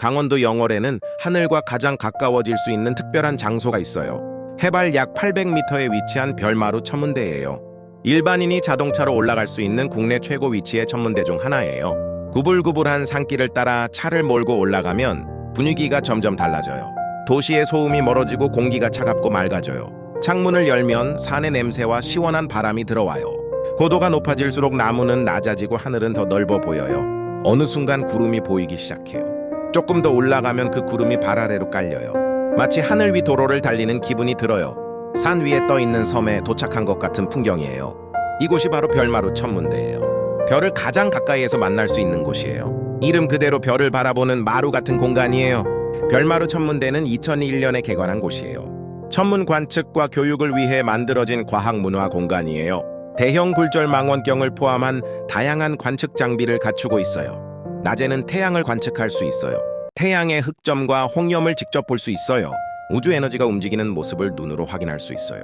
강원도 영월에는 하늘과 가장 가까워질 수 있는 특별한 장소가 있어요. 해발 약 800m에 위치한 별마루 천문대예요. 일반인이 자동차로 올라갈 수 있는 국내 최고 위치의 천문대 중 하나예요. 구불구불한 산길을 따라 차를 몰고 올라가면 분위기가 점점 달라져요. 도시의 소음이 멀어지고 공기가 차갑고 맑아져요. 창문을 열면 산의 냄새와 시원한 바람이 들어와요. 고도가 높아질수록 나무는 낮아지고 하늘은 더 넓어 보여요. 어느 순간 구름이 보이기 시작해요. 조금 더 올라가면 그 구름이 발 아래로 깔려요. 마치 하늘 위 도로를 달리는 기분이 들어요. 산 위에 떠 있는 섬에 도착한 것 같은 풍경이에요. 이곳이 바로 별마루 천문대예요. 별을 가장 가까이에서 만날 수 있는 곳이에요. 이름 그대로 별을 바라보는 마루 같은 공간이에요. 별마루 천문대는 2001년에 개관한 곳이에요. 천문 관측과 교육을 위해 만들어진 과학 문화 공간이에요. 대형 굴절 망원경을 포함한 다양한 관측 장비를 갖추고 있어요. 낮에는 태양을 관측할 수 있어요. 태양의 흑점과 홍염을 직접 볼 수 있어요. 우주 에너지가 움직이는 모습을 눈으로 확인할 수 있어요.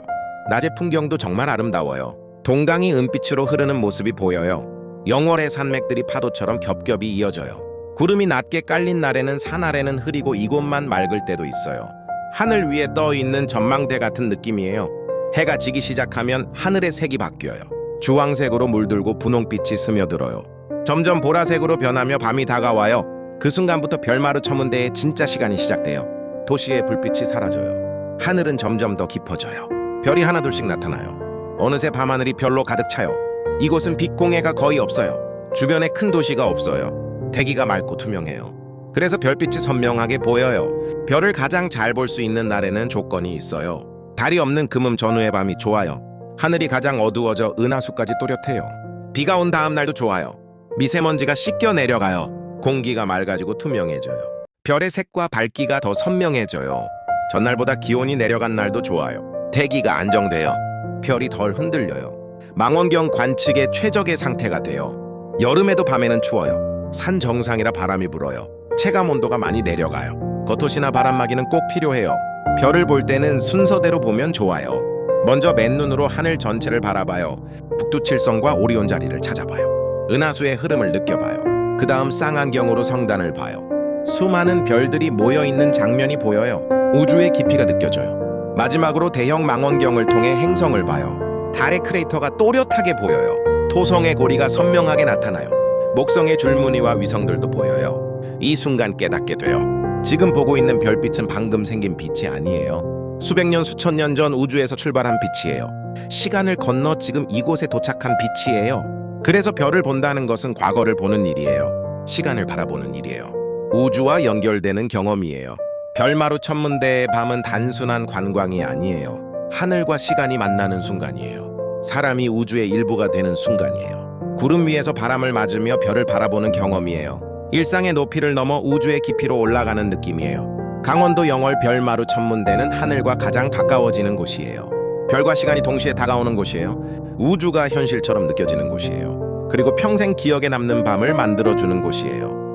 낮의 풍경도 정말 아름다워요. 동강이 은빛으로 흐르는 모습이 보여요. 영월의 산맥들이 파도처럼 겹겹이 이어져요. 구름이 낮게 깔린 날에는 산 아래는 흐리고 이곳만 맑을 때도 있어요. 하늘 위에 떠 있는 전망대 같은 느낌이에요. 해가 지기 시작하면 하늘의 색이 바뀌어요. 주황색으로 물들고 분홍빛이 스며들어요. 점점 보라색으로 변하며 밤이 다가와요. 그 순간부터 별마루 천문대의 진짜 시간이 시작돼요. 도시의 불빛이 사라져요. 하늘은 점점 더 깊어져요. 별이 하나둘씩 나타나요. 어느새 밤하늘이 별로 가득 차요. 이곳은 빛공해가 거의 없어요. 주변에 큰 도시가 없어요. 대기가 맑고 투명해요. 그래서 별빛이 선명하게 보여요. 별을 가장 잘 볼 수 있는 날에는 조건이 있어요. 달이 없는 금음 전후의 밤이 좋아요. 하늘이 가장 어두워져 은하수까지 또렷해요. 비가 온 다음 날도 좋아요. 미세먼지가 씻겨 내려가요. 공기가 맑아지고 투명해져요. 별의 색과 밝기가 더 선명해져요. 전날보다 기온이 내려간 날도 좋아요. 대기가 안정돼요. 별이 덜 흔들려요. 망원경 관측의 최적의 상태가 돼요. 여름에도 밤에는 추워요. 산 정상이라 바람이 불어요. 체감 온도가 많이 내려가요. 겉옷이나 바람막이는 꼭 필요해요. 별을 볼 때는 순서대로 보면 좋아요. 먼저 맨눈으로 하늘 전체를 바라봐요. 북두칠성과 오리온 자리를 찾아봐요. 은하수의 흐름을 느껴봐요. 그 다음 쌍안경으로 성단을 봐요. 수많은 별들이 모여 있는 장면이 보여요. 우주의 깊이가 느껴져요. 마지막으로 대형 망원경을 통해 행성을 봐요. 달의 크레이터가 또렷하게 보여요. 토성의 고리가 선명하게 나타나요. 목성의 줄무늬와 위성들도 보여요. 이 순간 깨닫게 돼요. 지금 보고 있는 별빛은 방금 생긴 빛이 아니에요. 수백 년, 수천 년 전 우주에서 출발한 빛이에요. 시간을 건너 지금 이곳에 도착한 빛이에요. 그래서 별을 본다는 것은 과거를 보는 일이에요. 시간을 바라보는 일이에요. 우주와 연결되는 경험이에요. 별마루 천문대의 밤은 단순한 관광이 아니에요. 하늘과 시간이 만나는 순간이에요. 사람이 우주의 일부가 되는 순간이에요. 구름 위에서 바람을 맞으며 별을 바라보는 경험이에요. 일상의 높이를 넘어 우주의 깊이로 올라가는 느낌이에요. 강원도 영월 별마루 천문대는 하늘과 가장 가까워지는 곳이에요. 별과 시간이 동시에 다가오는 곳이에요. 우주가 현실처럼 느껴지는 곳이에요. 그리고 평생 기억에 남는 밤을 만들어주는 곳이에요.